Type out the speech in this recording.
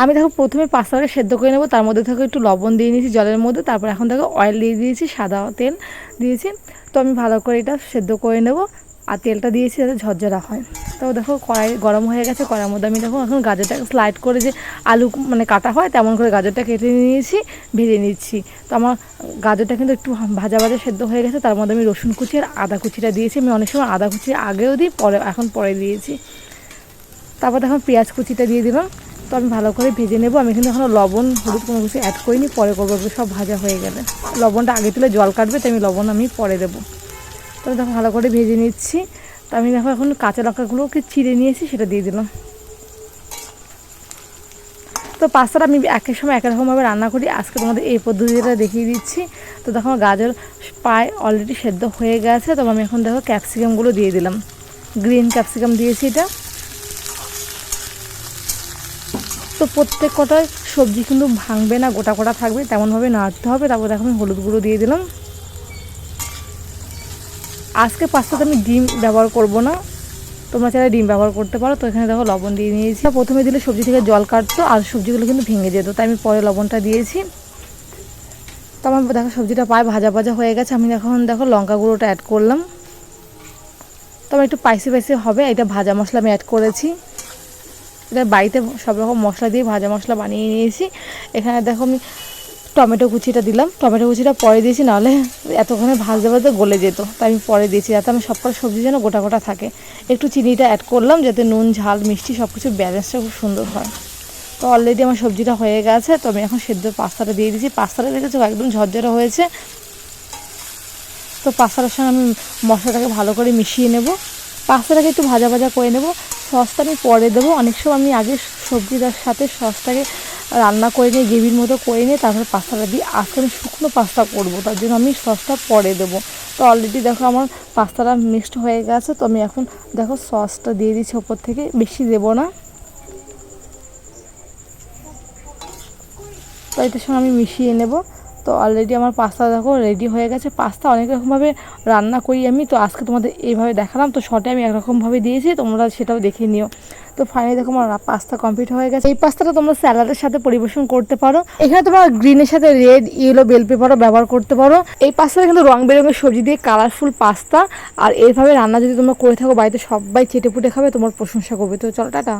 আমি দেখো প্রথমে পাস্তাটাকে সেদ্ধ করে নেব, তার মধ্যে থেকে একটু লবণ দিয়ে নিয়েছি জলের মধ্যে, তারপর এখন দেখো অয়েল দিয়ে দিয়েছি, সাদা তেল দিয়েছি। তো আমি ভালো করে এটা সেদ্ধ করে নেব আর তেলটা দিয়েছি যাতে ঝরঝরা হয়। তো দেখো কড়াই গরম হয়ে গেছে, কড়াইয়ের মধ্যে আমি দেখো এখন গাজরটাকে স্লাইড করে যে আলু মানে কাটা হয়, তেমন করে গাজরটা কেটে নিয়েছি, ভেজে নিচ্ছি। তো আমার গাজরটা কিন্তু একটু ভাজা ভাজা সেদ্ধ হয়ে গেছে, তার মধ্যে আমি রসুন কুচি আর আদা কুচিটা দিয়েছি। আমি অনেক সময় আদা কুচি আগেও দিই, পরে, এখন পরে দিয়েছি। তারপর দেখো পেঁয়াজ কুচিটা দিয়ে দিলাম। তো আমি ভালো করে ভেজে নেব। আমি কিন্তু এখনও লবণ, হলুদ কোনো কিছু অ্যাড করিনি, পরে করব সব ভাজা হয়ে গেলে। লবণটা আগে তুলে জল কাটবে তো আমি লবণ আমি পরে দেবো। তো দেখো, ভালো করে ভেজে নিচ্ছি। তো আমি দেখো এখন কাঁচা লঙ্কাগুলোকে চিড়ে নিয়েছি, সেটা দিয়ে দিলাম। তো পাস্তাটা আমি একের সময় একই রকমভাবে রান্না করি। আজকে তোমাদের এই পদ্ধতিটা দেখিয়ে দিচ্ছি। তো দেখো গাজর প্রায় অলরেডি সেদ্ধ হয়ে গেছে। তবে আমি এখন দেখো ক্যাপসিকামগুলো দিয়ে দিলাম। গ্রিন ক্যাপসিকাম দিয়েছি এটা। তো প্রত্যেক কটায় সবজি কিন্তু ভাঙবে না, গোটা গোটা থাকবে, তেমনভাবে নাড়তে হবে। তারপর দেখো আমি হলুদ গুঁড়ো দিয়ে দিলাম। আজকে পাস্তাতে আমি ডিম ব্যবহার করব না। তোমরা চাইলে ডিম ব্যবহার করতে পারো। তো এখানে দেখো লবণ দিয়ে নিয়েছি। প্রথমে দিলে সবজি থেকে জল কাটতো আর সবজিগুলো কিন্তু ভেঙে যেত, তাই আমি পরে লবণটা দিয়েছি। তো আমার দেখো সবজিটা পায়ে ভাজা ভাজা হয়ে গেছে। আমি এখন দেখো লঙ্কা গুঁড়োটা অ্যাড করলাম। তো আমার একটু পাইসি পাইসি হবে এটা ভাজা মশলা আমি অ্যাড করেছি। এটা বাড়িতে সব রকম মশলা দিয়ে ভাজা মশলা বানিয়ে নিয়েছি। এখানে দেখো আমি টমেটো কুচিটা দিলাম। টমেটো কুচিটা পরে দিয়েছি, নাহলে এতক্ষণে ভাজতে ভাজতে গলে যেত। তাই আমি পরে দিয়েছি, যাতে আমি সব সবজি যেন গোটা গোটা থাকে। একটু চিনিটা অ্যাড করলাম, যাতে নুন, ঝাল, মিষ্টি সব কিছু ব্যালেন্সটা খুব সুন্দর হয়। তো অলরেডি আমার সবজিটা হয়ে গেছে, তো আমি এখন সেদ্ধ পাস্তাটা দিয়ে দিয়েছি। পাস্তাটা দেখেছ একদম ঝরঝরে হয়েছে। তো পাস্তাটার সঙ্গে আমি মশলাটাকে ভালো করে মিশিয়ে নেব। পাস্তাটাকে একটু ভাজা ভাজা করে নেব। সসটা আমি পরে দেবো। অনেক সময় আমি আগে সবজিটার সাথে সসটাকে রান্না করে নিয়ে, গ্রেভির মতো করে নিয়ে, তারপর পাস্তাটা দিই আজকে আমি শুকনো পাস্তা করব। তার জন্য আমি সসটা পরে দেবো। তো অলরেডি দেখো আমার পাস্তাটা মিক্সড হয়ে গেছে। তো আমি এখন দেখো সসটা দিয়ে দিচ্ছি ওপর থেকে। বেশি দেবো না। তো এটার সঙ্গে আমি মিশিয়ে নেব। তো অলরেডি আমার পাস্তা দেখো রেডি হয়ে গেছে। পাস্তা অনেক রকমভাবে রান্না করি আমি, তো আজকে তোমাদের এইভাবে দেখালাম। তো শর্টে আমি একরকমভাবে দিয়েছি, তোমরা সেটাও দেখে নিও। তো ফাইনালি দেখো আমার পাস্তা কমপ্লিট হয়ে গেছে। এই পাস্তাটা তোমরা স্যালাডের সাথে পরিবেশন করতে পারো। এখানে তোমরা গ্রিনের সাথে রেড ইয়েলো বেল পেপারও ব্যবহার করতে পারো। এই পাস্তাটা কিন্তু রং বেরঙের সবজি দিয়ে কালারফুল পাস্তা আর এইভাবে রান্না যদি তোমরা করে থাকো, বাড়িতে সবাই চেটে পুটে খাবে, তোমার প্রশংসা করবে। তো চলো, টাটা।